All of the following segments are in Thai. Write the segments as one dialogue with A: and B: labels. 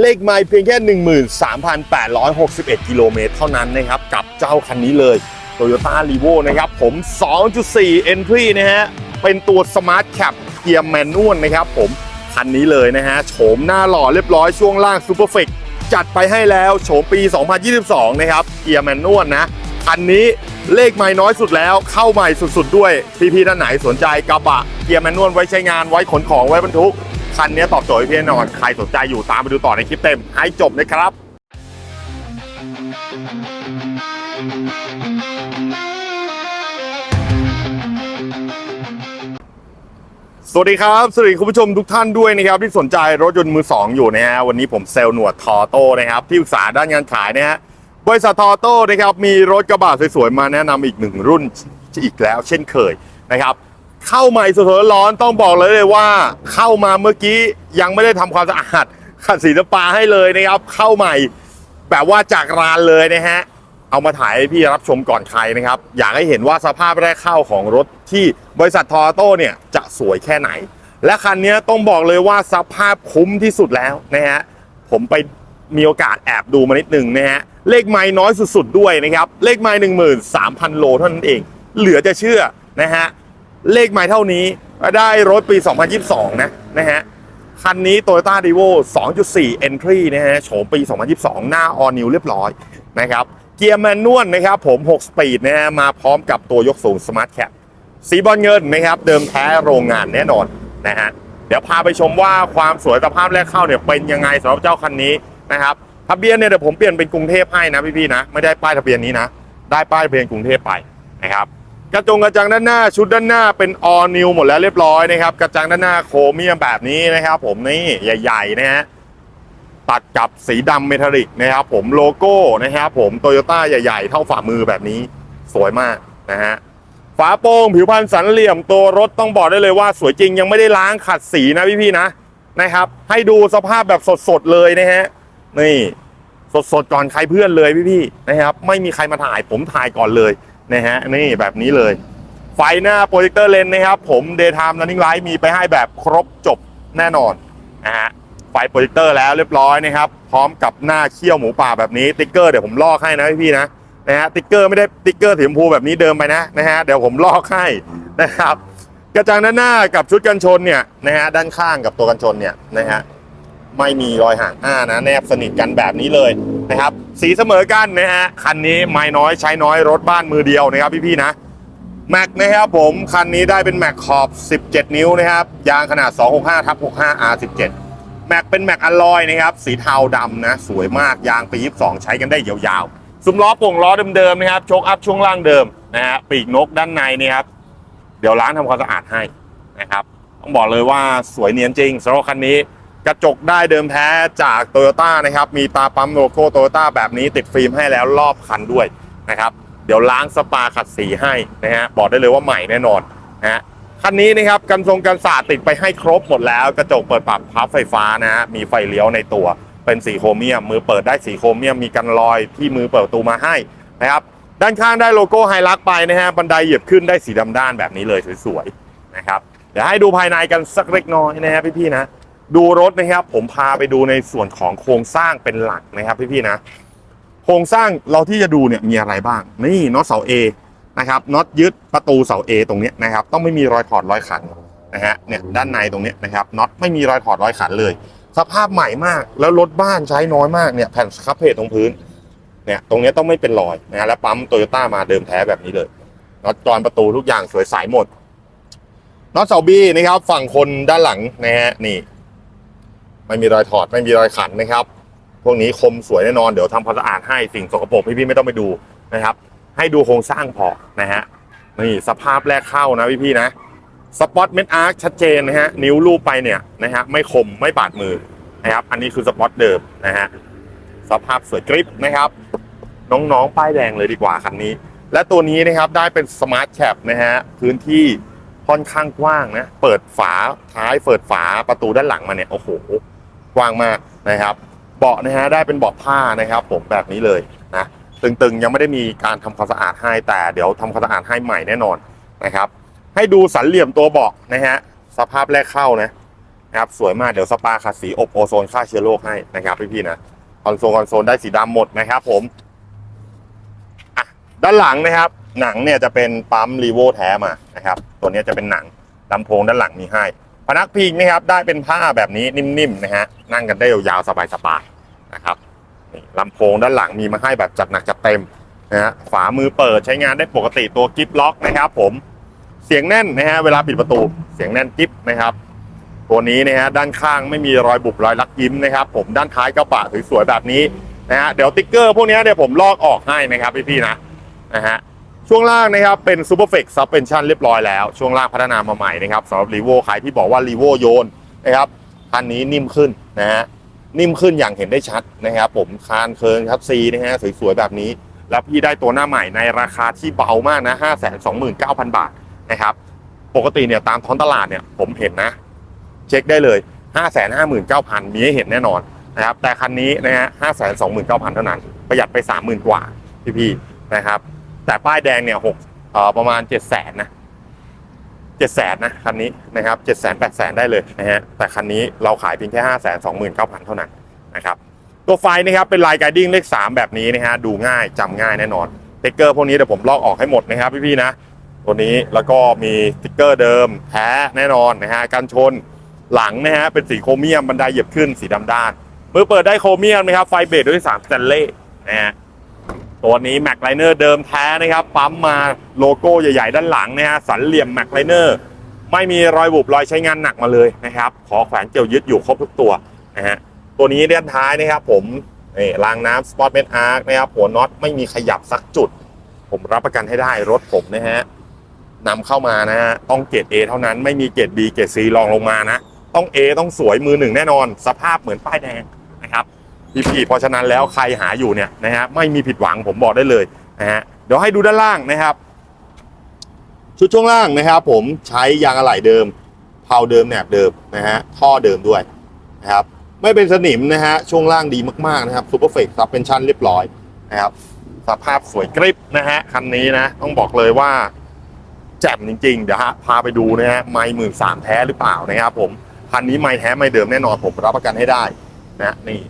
A: เลขไมล์เพียงแค่ 13,861 กิโลเมตรเท่านั้นนะครับ กับเจ้าคันนี้เลย Toyota r e v o นะครับ ผม 2.4 Entry นะฮะ เป็นตัว Smart Cap เกียร์แมนนวลนะครับผม คันนี้เลยนะฮะ โฉมหน้าหล่อเรียบร้อยช่วงล่าง Super f i x จัดไปให้แล้ว โฉมปี 2022 นะครับ เกียร์แมนนวลนะคันนี้เลขไม่น้อยสุดแล้วเข้าใหม่สุดๆด้วย พี่ๆท่านไหนสนใจกระบะเกียร์แมนนวลไว้ใช้งานไว้ขนของไว้บรรทุก คันนี้ตอบโจทย์พี่แน่นอน ใครสนใจอยู่ตามไปดูต่อในคลิปเต็ม ให้จบนะครับสวัสดีครับสวัสดีคุณผู้ชมทุกท่านด้วยนะครับที่สนใจรถยนต์มือ2อยู่นะฮะวันนี้ผมเซลล์หนวดทอโต้นะครับที่ปรึกษาด้านงานขายนะฮะบริษัททอโต้นะครับมีรถกระบะสวยๆมาแนะนำอีกหนึ่งรุ่นอีกแล้วเช่นเคยนะครับ เข้าใหม่สดๆร้อนต้องบอกเลยเลยว่า เข้ามาเมื่อกี้ยังไม่ได้ทำความสะอาดขัดสีน้ำปลาให้เลยนะครับ เข้าใหม่แบบว่าจากร้านเลยนะฮะเอามาถ่ายให้พี่รับชมก่อนใครนะครับ อยากให้เห็นว่าสภาพแรกเข้าของรถที่บริษัททอโต้เนี่ยจะสวยแค่ไหน และคันนี้ต้องบอกเลยว่าสภาพคุ้มที่สุดแล้วนะฮะผมไปมีโอกาสแอบดูมานิดหนึ่งนะฮะเลขไม้น้อยสุดๆด้วยนะครับ เลขไม้หนึ่งหมื่นสามพันโลเท่านั้นเอง เหลือจะเชื่อนะฮะ เลขไม้เท่านี้ได้รถปี 2022 นะนะฮะคันนี้ Toyota d e v o 2.4 Entry นะฮะโฉมปี 2022 หน้า All New เรียบร้อยนะครับเกียร์แมนนวลนะครับผม 6 สปีดนะฮะมาพร้อมกับตัวยกสูง Smart Cap สีบอลเงินนะครับ เดิมแท้โรงงานแน่นอนนะฮะเดี๋ยวพาไปชมว่าความสวยสภาพแรกเข้าเนี่ยเป็นยังไงสำหรับเจ้าคันนี้นะครับทะเบียนเนี่ยเดี๋ยวผมเปลี่ยนเป็นกรุงเทพให้นะพี่ๆนะ ไม่ได้ป้ายทะเบียนนี้นะ ได้ป้ายทะเบียนกรุงเทพไปนะครับ กระจงกระจังด้านหน้าชุดด้านหน้าเป็น all new หมดแล้วเรียบร้อยนะครับกระจังด้านหน้าโครเมียมแบบนี้นะครับ ผมนี่ใหญ่ๆนะฮะตัดกับสีดำเมทัลลิกนะครับ ผมโลโก้นะครับผมโตโยต้าใหญ่ ๆ เท่าฝ่ามือแบบนี้สวยมากนะฮะฝาโปร่งผิวพรรณสันเหลี่ยมตัวรถต้องบอกได้เลยว่า สวยจริงยังไม่ได้ล้างขัดสีนะพี่ๆนะนะครับ ให้ดูสภาพแบบสดๆเลยนะฮะนี่สดๆก่อนใครเพื่อนเลยพี่ๆนะครับ ไม่มีใครมาถ่ายผมถ่ายก่อนเลย นะฮะนี่แบบนี้เลย ไฟหน้าโปรเจคเตอร์เลนนะครับ ผม Daytime Running Light มีไปให้แบบครบจบแน่นอนนะฮะไฟโปรเจคเตอร์แล้วเรียบร้อยนะครับ พร้อมกับหน้าเขี้ยวหมูป่าแบบนี้ติ๊กเกอร์เดี๋ยวผมลอกให้นะพี่นะนะฮะติ๊กเกอร์ไม่ได้ติ๊กเกอร์สีชมพูแบบนี้เดิมไปนะนะฮะเดี๋ยวผมลอกให้นะครับกระจังด้านหน้ากับชุดกันชนเนี่ยนะฮะด้านข้างกับตัวกันชนเนี่ยนะฮะ ไม่มีรอยห่างหน้านะแนบสนิทกันแบบนี้เลยนะครับสีเสมอกันนะฮะคันนี้ไม่น้อยใช้น้อยรถบ้านมือเดียวนะครับพี่ๆนะแม็กนะครับผมคันนี้ได้เป็นแม็กขอบ 17 นิ้วนะครับยางขนาด 265ทับ65 R17 แม็กเป็นแม็กอลลอยนะครับสีเทาดำนะสวยมากยางปี 22 ใช้กันได้ยาวๆซุ้มล้อป่งล้อเดิมๆนะครับโชคอัพช่วงล่างเดิมนะฮะปีกนกด้านในนี่ครับเดี๋ยวล้างทำความสะอาดให้นะครับต้องบอกเลยว่าสวยเนียนจริงสำหรับคันนี้ กระจกได้เดิมแท้จากโตโยต้านะครับ มีตาปั๊มโลโก้โตโยต้าแบบนี้ติดฟิล์มให้แล้วรอบคันด้วยนะครับ เดี๋ยวล้างสปาขัดสีให้นะฮะบอกได้เลยว่าใหม่แน่นอนนะฮะคันนี้นะครับกันทรงกันสาดติดไปให้ครบหมดแล้ว กระจกเปิดปรับพับไฟฟ้านะฮะมีไฟเลี้ยวในตัวเป็นสีโครเมียมมือเปิดได้สีโครเมียมมีกันรอยที่มือเปิดประตูมาให้นะครับด้านข้างได้โลโก้ไฮลักไปนะฮะบันไดเหยียบขึ้นได้สีดำด้านแบบนี้เลยสวยๆนะครับเดี๋ยวให้ดูภายในกันสักเล็กน้อยนะฮะพี่ๆนะ ดูรถนะครับ ผมพาไปดูในส่วนของโครงสร้างเป็นหลักนะครับพี่ๆนะ โครงสร้างเราที่จะดูเนี่ยมีอะไรบ้าง นี่น็อตเสา A นะครับน็อตยึดประตูเสา A ตรงนี้นะครับ ต้องไม่มีรอยถอดรอยขันนะฮะเนี่ยด้านในตรงนี้นะครับน็อตไม่มีรอยถอดรอยขันเลย สภาพใหม่มากแล้วรถบ้านใช้น้อยมากเนี่ยแผ่นสครับเพจตรงพื้นเนี่ยตรงนี้ต้องไม่เป็นรอยนะฮะแล้วปั๊มโตโยต้ามาเดิมแท้แบบนี้เลยน็อตจอนประตูทุกอย่างสวยใสหมดน็อตเสาบีนะครับฝั่งคนด้านหลังนะฮะนี่ ไม่มีรอยถอด ไม่มีรอยขันนะครับ พวกนี้คมสวยแน่นอน เดี๋ยวทำความสะอาดให้สิ่งสกปรกพี่ๆไม่ต้องไปดูนะครับ ให้ดูโครงสร้างพอนะฮะนี่สภาพแรกเข้านะพี่ๆนะสปอตเมนอาร์คชัดเจนนะฮะนิ้วลูบไปเนี่ยนะฮะไม่คมไม่บาดมือนะครับอันนี้คือสปอตเดิมนะฮะสภาพสวยกริปนะครับ น้องๆ ป้ายแดงเลยดีกว่าคันนี้ และตัวนี้นะครับได้เป็นสมาร์ทแคปนะฮะพื้นที่ค่อนข้างกว้างนะ เปิดฝาท้ายเปิดฝาประตูด้านหลังมาเนี่ย โอ้โห กว้างมากนะครับ เบาะนะฮะได้เป็นเบาะผ้านะครับผมแบบนี้เลยนะตึงๆยังไม่ได้มีการทำความสะอาดให้แต่เดี๋ยวทำความสะอาดให้ใหม่แน่นอนนะครับ ให้ดูสันเหลี่ยมตัวเบาะนะฮะสภาพแรกเข้านะนะครับสวยมากเดี๋ยวสปาขัดสีอบโอโซนฆ่าเชื้อโรคให้นะครับพี่ๆนะคอนโซลคอนโซลได้สีดำหมดนะครับผมอะด้านหลังนะครับ หนังเนี่ยจะเป็นปั๊มรีโวแท้มานะครับ ตัวนี้จะเป็นหนังลำโพงด้านหลังมีให้ นักพิงนะครับได้เป็นผ้าแบบนี้นิ่มๆนะฮะนั่งกันได้ยาวๆสบายๆนะครับลำโพงด้านหลังมีมาให้แบบจัดหนักจัดเต็มนะฮะฝามือเปิดใช้งานได้ปกติตัวกิฟล็อกนะครับผมเสียงแน่นนะฮะเวลาปิดประตูเสียงแน่นกิฟนะครับตัวนี้นะฮะด้านข้างไม่มีรอยบุบรอยลักยิ้มนะครับ ผมด้านท้ายกระบะสวยๆแบบนี้นะฮะเดี๋ยวติ๊กเกอร์พวกนี้เดี๋ยวผมลอกออกให้นะครับพี่ๆนะนะฮะ ช่วงล่างนะครับเป็น s u p e r f e c t Suspension เรียบร้อยแล้ว ช่วงล่างพัฒนามาใหม่นะครับสำหรับ r ีโวใครที่บอกว่า r ีโวโยนนะครับคันนี้นิ่มขึ้นนะฮะนิ่มขึ้นอย่างเห็นได้ชัดนะครับผมคานเคิร์นครับซีนะฮะสวยๆแบบนี้ แล้วพี่ได้ตัวหน้าใหม่ในราคาที่เบามากนะ5 2 9 0 0 0 บาทนะครับปกติเนี่ยตามท้องตลาดเนี่ยผมเห็นนะ เช็คได้เลย 5 5 9 0 0 0 มีให้เห็นแน่นอนนะครับแต่คันนี้นะฮะ5 2 9 0 0 0 เท่านั้น ประหยัดไป 30,000 กว่าพี่ๆนะครับ แต่ป้ายแดงเนี่ยหกเอ่อประมาณเจ็ดแสนนะเจ็ดแสนนะคันนี้นะครับเจ็ดแสนแปดแสนได้เลยนะฮะแต่คันนี้เราขายเพียงแค่ห้าแสนสองหมื่นเก้าพันเท่านั้นนะครับตัวไฟนะครับเป็นลายไกดิ้งเลขสามแบบนี้นะฮะดูง่ายจำง่ายแน่นอนสติ๊กเกอร์พวกนี้เดี๋ยวผมลอกออกให้หมดนะครับพี่ๆนะตัวนี้แล้วก็มีสติ๊กเกอร์เดิมแท้แน่นอนนะฮะกันชนหลังนะฮะเป็นสีโครเมียมบันไดเหยียบขึ้นสีดำด้านมือเปิดได้โครเมียมนะครับไฟเบรดด้วยสามสแตนเล่นะฮะ ตัวนี้แม็กไลเนอร์เดิมแท้นะครับปั๊มมาโลโก้ใหญ่ๆด้านหลังนะฮะสันเหลี่ยมแม็กไลเนอร์ไม่มีรอยบุบรอยใช้งานหนักมาเลยนะครับ ขอแขวนเกี่ยวยึดอยู่ครบทุกตัวนะฮะตัวนี้ด้านท้ายนะครับผมนี่รางน้ำสปอร์ตเมนอาร์คนะครับหัวน็อตไม่มีขยับสักจุด ผมรับประกันให้ได้รถผมนะฮะนำเข้ามานะฮะต้องเกรด A เท่านั้นไม่มีเกรด B เกรด C รองลงมานะ ต้อง A ต้องสวยมือหนึ่งแน่นอน สภาพเหมือนป้ายแดง พี่พี่เพราะฉะนั้นแล้วใครหาอยู่เนี่ยนะฮะไม่มีผิดหวังผมบอกได้เลยนะฮะเดี๋ยวให้ดูด้านล่างนะครับ ชุดช่วงล่างนะครับ ผมใช้ยางอะไหล่เดิมเพาเดิมแหนบเดิมนะฮะท่อเดิมด้วยนะครับไม่เป็นสนิมนะฮะช่วงล่างดีมากๆนะครับซูเปอร์เฟกซับเป็นชั้นเรียบร้อยนะครับสภาพสวยกริบนะฮะคันนี้นะต้องบอกเลยว่าแจ่มจริงๆเดี๋ยวฮะพาไปดูนะฮะไม่หมื่นสามแท้หรือเปล่านะครับผมคันนี้ไม่แท้ไม่เดิมแน่นอนผมรับประกันให้ได้นะนี่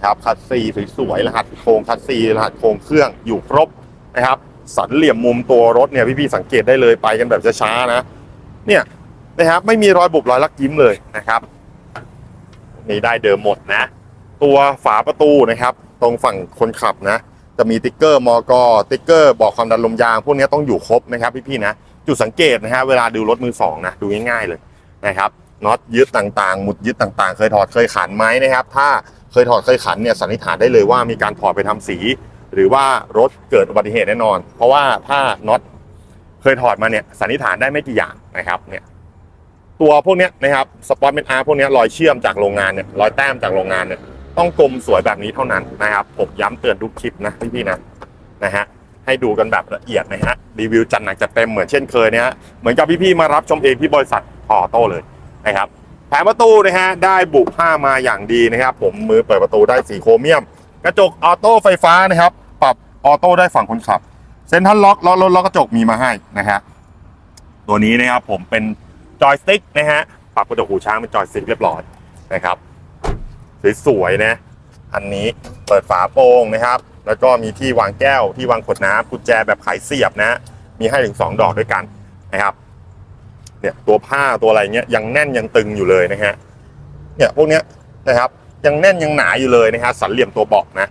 A: นะครับคัดซีสวยๆรหัสโครงคัดซีรหัสโครงเครื่องอยู่ครบนะครับ สันเหลี่ยมมุมตัวรถเนี่ยพี่ๆสังเกตได้เลยไปกันแบบช้าๆนะเนี่ยนะครับไม่มีรอยบุบรอยลักยิ้มเลยนะครับนี่ได้เดิมหมดนะ ตัวฝาประตูนะครับ ตรงฝั่งคนขับนะ จะมีติ๊กเกอร์มอกอติ๊กเกอร์บอกความดันลมยาง พวกนี้ต้องอยู่ครบนะครับพี่ๆนะจุดสังเกตนะฮะเวลาดูรถมือสองนะดูง่ายๆเลยนะครับน็อตยึดต่างๆหมุดยึดต่างๆ เคยถอดเคยขันไหมนะครับ ถ้า เคยถอดเคยขันเนี่ยสันนิษฐานได้เลยว่ามีการถอดไปทำสี หรือว่ารถเกิดอุบัติเหตุแน่นอน เพราะว่าถ้าน็อตเคยถอดมาเนี่ยสันนิษฐานได้ไม่กี่อย่างนะครับเนี่ยตัวพวกนี้นะครับสปอร์ตเมนอาร์พวกนี้รอยเชื่อมจากโรงงานเนี่ยรอยแต้มจากโรงงานเนี่ยต้องกลมสวยแบบนี้เท่านั้นนะครับผมย้ำเตือนทุกคลิปนะพี่ๆนะนะฮะให้ดูกันแบบละเอียดนะฮะรีวิวจัดหนักจัดเต็มเหมือนเช่นเคยนะฮะเหมือนกับพี่ๆมารับชมเองที่บริษัทออโต้เลยนะครับ แผงประตูนะฮะได้บุผ้ามาอย่างดีนะครับ ผมมือเปิดประตูได้สีโครเมียม กระจกออโต้ไฟฟ้านะครับปรับออโต้ได้ฝั่งคนขับเซ็นทรัลล็อกล็อกรถล็อกกระจกมีมาให้นะฮะตัวนี้นะครับผมเป็นจอยสติ๊กนะฮะปรับกระจกหูช้างเป็นจอยสติ๊กเรียบร้อยนะครับสวยๆนะอันนี้เปิดฝาโปร่งนะครับ แล้วก็มีที่วางแก้วที่วางขวดน้ำกุญแจแบบไขเสียบนะ มีให้ถึง 2 ดอกด้วยกันนะครับ เนี่ยตัวผ้าตัวอะไรเงี้ยยังแน่นยังตึงอยู่เลยนะฮะเนี่ยพวกเนี้ยนะครับยังแน่นยังหนาอยู่เลยนะฮะสันเหลี่ยมตัวเบาะนะ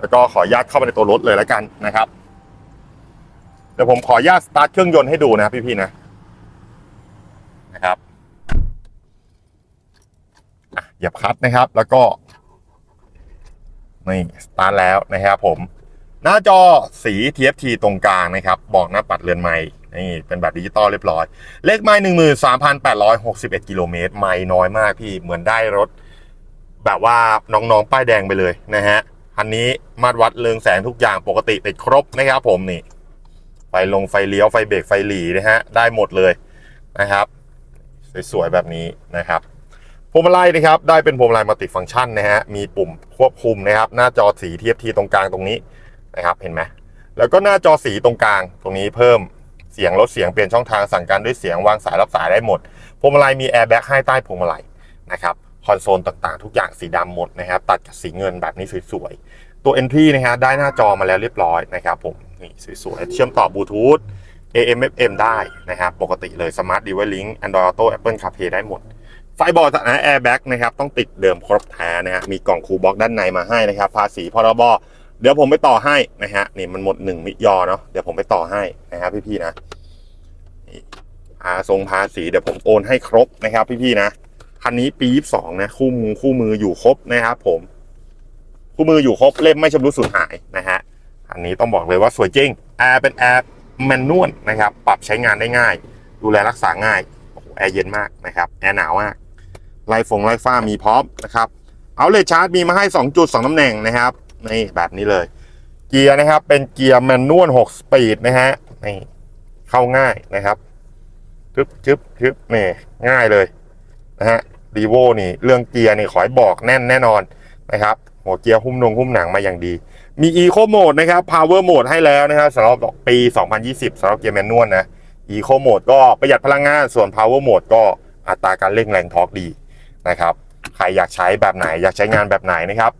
A: แล้วก็ขออนุญาตเข้าไปในตัวรถเลยแล้วกันนะครับเดี๋ยวผมขออนุญาตสตาร์ทเครื่องยนต์ให้ดูนะพี่ๆนะนะครับอะเหยียบคลัตช์นะครับ แล้วก็นี่สตาร์ทแล้วนะครับผม หน้าจอสี TFT ตรงกลางนะครับ บอกหน้าปัดเรือนไม้ นี่เป็นแบบดิจิตอลเรียบร้อย เลขไม้หนึ่งหมื่นสามพันแปดร้อยหกสิบเอ็ดกิโลเมตร ไม่น้อยมากพี่เหมือนได้รถ แบบว่าน้องๆ ป้ายแดงไปเลยนะฮะ อันนี้มาตรวัดเรืองแสงทุกอย่างปกติติดครบนะครับผมนี่ ไฟลงไฟเลี้ยวไฟเบรกไฟหลีนะฮะ ได้หมดเลยนะครับ สวยๆ แบบนี้นะครับพวงมาลัยนะครับได้เป็นพวงมาลัยมัลติฟังก์ชันนะฮะมีปุ่มควบคุมนะครับ หน้าจอสีเทียบทีตรงกลางตรงนี้นะครับเห็นไหมแล้วก็หน้าจอสีตรงกลางตรงนี้เพิ่ม เสียงลดเสียงเปลี่ยนช่องทางสั่งการด้วยเสียงวางสายรับสายได้หมดพวงมาลัยมีแอร์แบ็กให้ใต้พวงมาลัยนะครับคอนโซลต่างๆ ทุกอย่างสีดำหมดนะครับตัดกับสีเงินแบบนี้สวยๆ ตัว Entry นะฮะได้หน้าจอมาแล้วเรียบร้อยนะครับผมนี่สวยๆ เชื่อมต่อบลูทูธ AM FM ได้นะครับปกติเลย Smart Device Link Android Auto Apple CarPlay ได้หมด ไฟบอร์ดนะ Airbag นะครับต้องติดเดิมครบแท้นะฮะมีกล่องคูบ็อกด้านในมาให้นะครับภาษีพรบ เดี๋ยวผมไปต่อให้นะฮะนี่มันหมดหนึ่งมิยอเนาะเดี๋ยวผมไปต่อให้นะครับพี่ๆนะนี่อาทรงภาษีเดี๋ยวผมโอนให้ครบนะครับ พี่ๆนะคันนี้ปี22นะคู่มือคู่มืออยู่ครบนะครับ ผม คู่มืออยู่ครบเล่มไม่ชำรุดสูญหายนะฮะอันนี้ต้องบอกเลยว่าสวยจริงแอร์เป็นแอร์แมนนวลนะครับ ปรับใช้งานได้ง่าย ดูแลรักษาง่ายโอ้โหแอร์เย็นมากนะครับแอร์หนาวมากไล่ฟงไล่ฟ้ามีพร้อมนะครับเอาเลชาร์จมีมาให้ 2 จุด 2ตำแหน่งนะครับ นี่แบบนี้เลย เกียร์นะครับ เป็นเกียร์แมนนวล6สปีดนะฮะนี่เข้าง่ายนะครับจึ๊บจึ๊บจึ๊บนี่ง่ายเลยนะฮะรีโวนี่ เรื่องเกียร์นี่ขอให้บอกแน่นแน่นอนนะครับหัวเกียร์หุ้มนงหุ้มหนังมาอย่างดี มี Eco Mode นะครับ Power Mode ให้แล้วนะครับสำหรับปี 2020สำหรับเกียร์แมนนวลนะ Eco Mode ก็ประหยัดพลังงาน ส่วน Power Mode ก็อัตราการเร่งแรงทอร์กดีนะครับ ใครอยากใช้แบบไหนอยากใช้งานแบบไหนนะครับ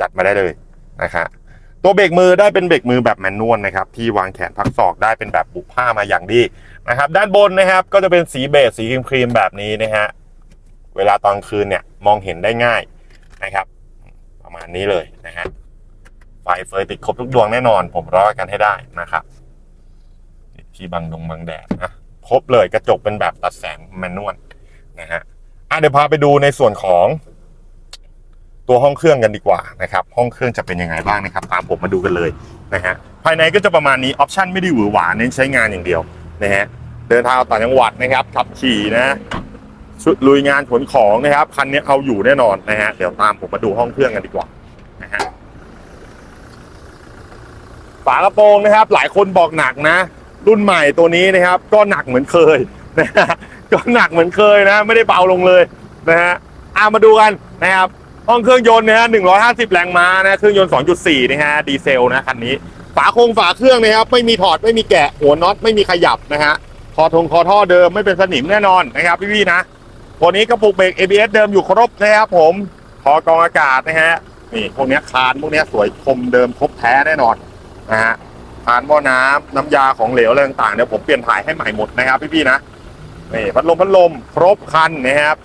A: จัดมาได้เลยนะครับตัวเบรกมือได้เป็นเบรกมือแบบแมนนวลนะครับที่วางแขนพักศอกได้เป็นแบบบุผ้ามาอย่างดีนะครับด้านบนนะครับก็จะเป็นสีเบจสีครีมครีมแบบนี้นะฮะเวลาตอนคืนเนี่ยมองเห็นได้ง่ายนะครับ ประมาณนี้เลยนะฮะไฟเฟยติดครบทุกดวงแน่นอน ผมรอกันให้ได้นะครับที่บังดงบังแดดนะครบเลยกระจกเป็นแบบตัดแสงแมนนวลนะฮะอะเดี๋ยวพาไปดูในส่วนของ ตัวห้องเครื่องกันดีกว่านะครับห้องเครื่องจะเป็นยังไงบ้างนะครับตามผมมาดูกันเลยนะฮะภายในก็จะประมาณนี้ออปชันไม่ได้หวือหวาเน้นใช้งานอย่างเดียวนะฮะเดินทางต่างจังหวัดนะครับขับขี่นะชุดลุยงานขนของนะครับคันนี้เอาอยู่แน่นอนนะฮะเดี๋ยวตามผมมาดูห้องเครื่องกันดีกว่านะฮะฝากระโปรงนะครับ หลายคนบอกหนักนะ รุ่นใหม่ตัวนี้นะครับ ก็หนักเหมือนเคยนะฮะก็หนักเหมือนเคยนะ ไม่ได้เบาลงเลยนะฮะอามาดูกันนะครับ ห้องเครื่องยนต์นะฮะ150 แรงม้านะ เครื่องยนต์ 2.4 นะฮะ ดีเซลนะคันนี้ ฝาโครงฝาเครื่องนะครับ ไม่มีถอด ไม่มีแกะ หัวน็อต ไม่มีขยับนะฮะ คอทงคอท่อเดิมไม่เป็นสนิมแน่นอนนะครับพี่ๆนะ ตัวนี้กระปุกเบรก ABS เดิมอยู่ครบนะครับผม คอกรองอากาศนะฮะ นี่พวกนี้คานพวกนี้สวยคมเดิมครบแท้แน่นอนนะฮะทานหม้อน้ำน้ำยาของเหลวอะไรต่างๆเดี๋ยวผมเปลี่ยนถ่ายให้ใหม่หมดนะครับพี่ๆนะ นี่พัดลมพัดลมครบคันนะครับ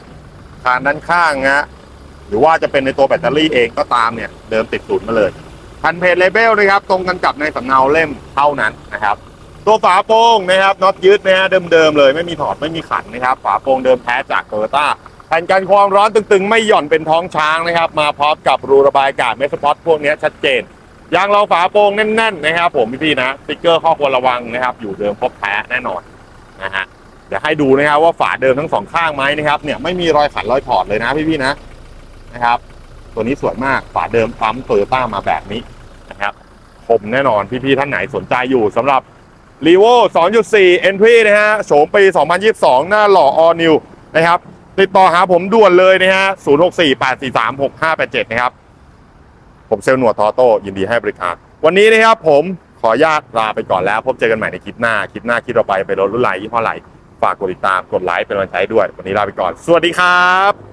A: คานด้านข้างนะฮะ รือว่าจะเป็นในตัวแบตเตอรี่เองก็ตามเนี่ยเดิมติดศูนย์มาเลยพันเพจเลเบลนะครับตรงกันกับในสำเนาเล่มเท่านั้นนะครับ ตัวฝาโปร่งนะครับน็อตยึดนะฮะเดิมๆเลยไม่มีถอดไม่มีขันนะครับ ฝาโปร่งเดิมแท้จากโตโยต้าแผ่นกันความร้อนตึงๆ ไม่หย่อนเป็นท้องช้างนะครับ มาพร้อมกับรูระบายอากาศเมสปอตพวกนี้ชัดเจนยางรองฝาโปร่งแน่นๆนะครับ ผมพี่ๆนะสติ๊กเกอร์ข้อควรระวังนะครับ อยู่เดิมครบแท้แน่นอนนะฮะเดี๋ยวให้ดูนะครับว่าฝาเดิมทั้งสองข้างไหมนะครับเนี่ยไม่มีรอยขันรอยถอดเลยนะพี่ๆนะ นะครับ ตัวนี้สวยมากฝาเดิมปั๊มโตโยต้ามาแบบนี้นะครับคมแน่นอนพี่ๆท่านไหนสนใจอยู่สำหรับ r e v o 2.4 Entry นะฮะโฉมปี 2022 หน้าหล่อ All New นะครับ ติดต่อหาผมด่วนเลยนะฮะ 0648436587 นะครับ ผมเซลล์หนวดทอโต้ยินดีให้บริการ วันนี้นะครับผมขออนุญาตลาไปก่อนแล้ว พบเจอกันใหม่ในคลิปหน้า คลิปหน้าคลิปเราไปไปรถรุ่นไหนยี่ห้อไหนฝากกดติดตามกดไลค์เป็นกำลังใจด้วย วันนี้ลาไปก่อน สวัสดีครับ